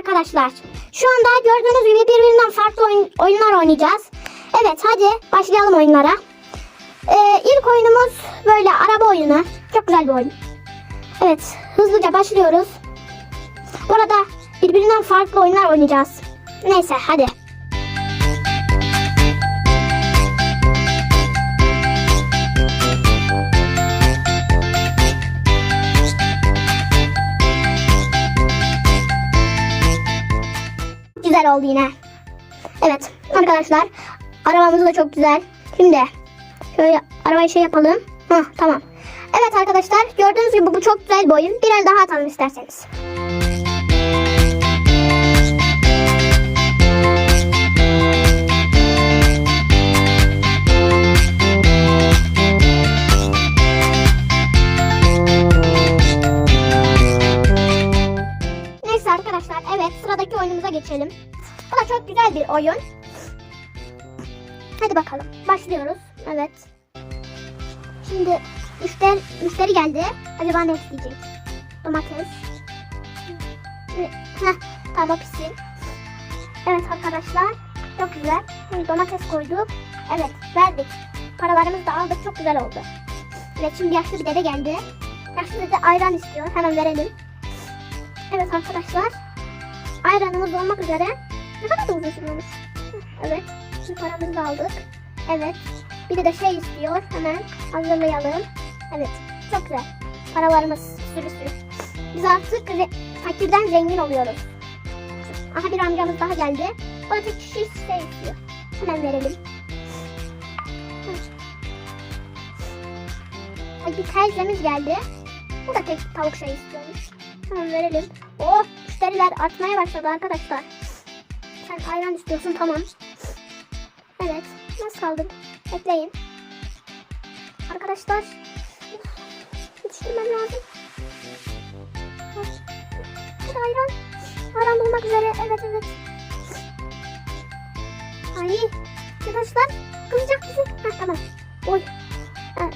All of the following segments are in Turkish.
arkadaşlar. Şu anda gördüğünüz gibi birbirinden farklı oyun- oyunlar oynayacağız. Evet hadi başlayalım oyunlara. Ee, ilk oyunumuz böyle araba oyunu. Çok güzel bir oyun. Evet hızlıca başlıyoruz. Bu arada birbirinden farklı oyunlar oynayacağız. Neyse hadi. Oldu yine. Evet arkadaşlar arabamız da çok güzel. Şimdi şöyle arabayı şey yapalım. Hah tamam. Evet arkadaşlar gördüğünüz gibi bu çok güzel bir oyun. Bir el daha atalım isterseniz. Oyun. Hadi bakalım başlıyoruz. Evet. Şimdi müşteri, müşteri geldi. Acaba ne isteyecek? Domates. Heh, tamam pişsin. Evet arkadaşlar çok güzel. Şimdi domates koyduk. Evet verdik. Paralarımızı da aldık çok güzel oldu. Evet şimdi yaşlı bir dede geldi. Yaşlı dede ayran istiyor. Hemen verelim. Evet arkadaşlar. Ayranımız olmak üzere. Ne kadar da uzun sürüyormuş. Evet. Şimdi paramızı da aldık. Evet. Bir de şey istiyor. Hemen hazırlayalım. Evet. Çok güzel. Paralarımız sürü sürü. Biz artık re- fakirden zengin oluyoruz. Aha bir amcamız daha geldi. O da tek kişi şey istiyor. Hemen verelim. Ay bir teyzemiz geldi. Bu da tek tavuk şey istiyormuş. Hemen verelim. Oh müşteriler artmaya başladı arkadaşlar. Sen ayran istiyorsun tamam. Evet. Nasıl kaldık? Bekleyin. Arkadaşlar. Yetiştirmem lazım. Hadi ayran. Ayran bulmak üzere. Evet evet. Ay. Arkadaşlar. Kızacak bizi. Heh, tamam. Oy.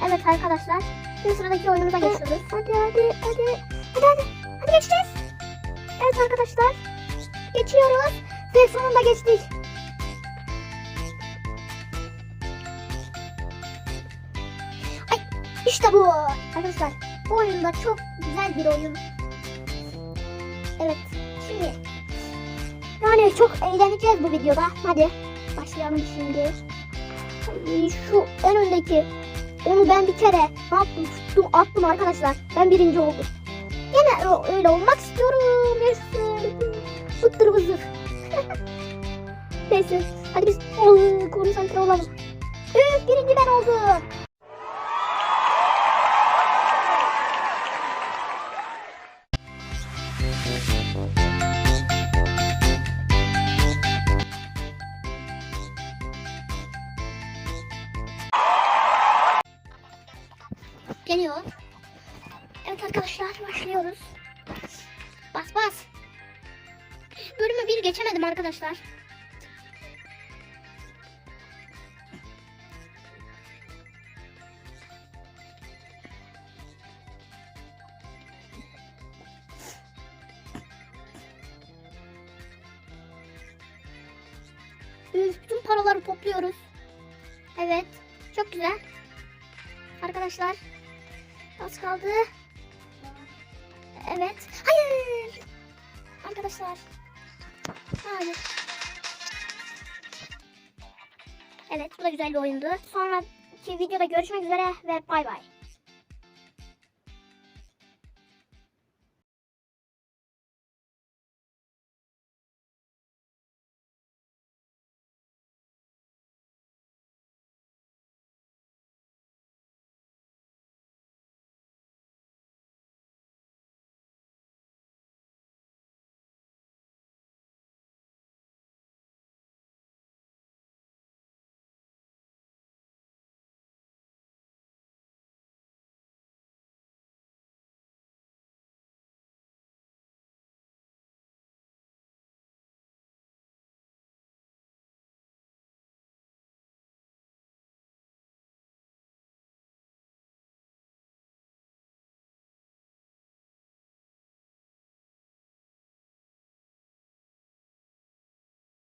Evet arkadaşlar. Şimdi sıradaki oyunumuza geçiyoruz. Hadi hadi hadi. Hadi hadi. Hadi geçeceğiz. Evet arkadaşlar. Geçiyoruz. Ve sonunda geçtik. Ay işte bu. Arkadaşlar bu oyunda çok güzel bir oyun. Evet. Şimdi yani çok eğleneceğiz bu videoda. Hadi başlayalım şimdi. Şu en öndeki onu ben bir kere ne yaptım tuttum attım arkadaşlar. Ben birinci oldum. Yine öyle olmak istiyorum. Yaşasın. Bıttır bızır. Neyse. Hadi biz Oy, konsantre olalım. Üf birinci ben oldum. Geliyor. Evet arkadaşlar başlıyoruz. Bas bas. Bölümü bir geçemedim arkadaşlar. Üf, bütün paraları topluyoruz. Evet. Çok güzel. Arkadaşlar. Az kaldı. Evet. Hayır. Arkadaşlar. Hayır. Evet bu da güzel bir oyundu. Sonraki videoda görüşmek üzere ve bay bay.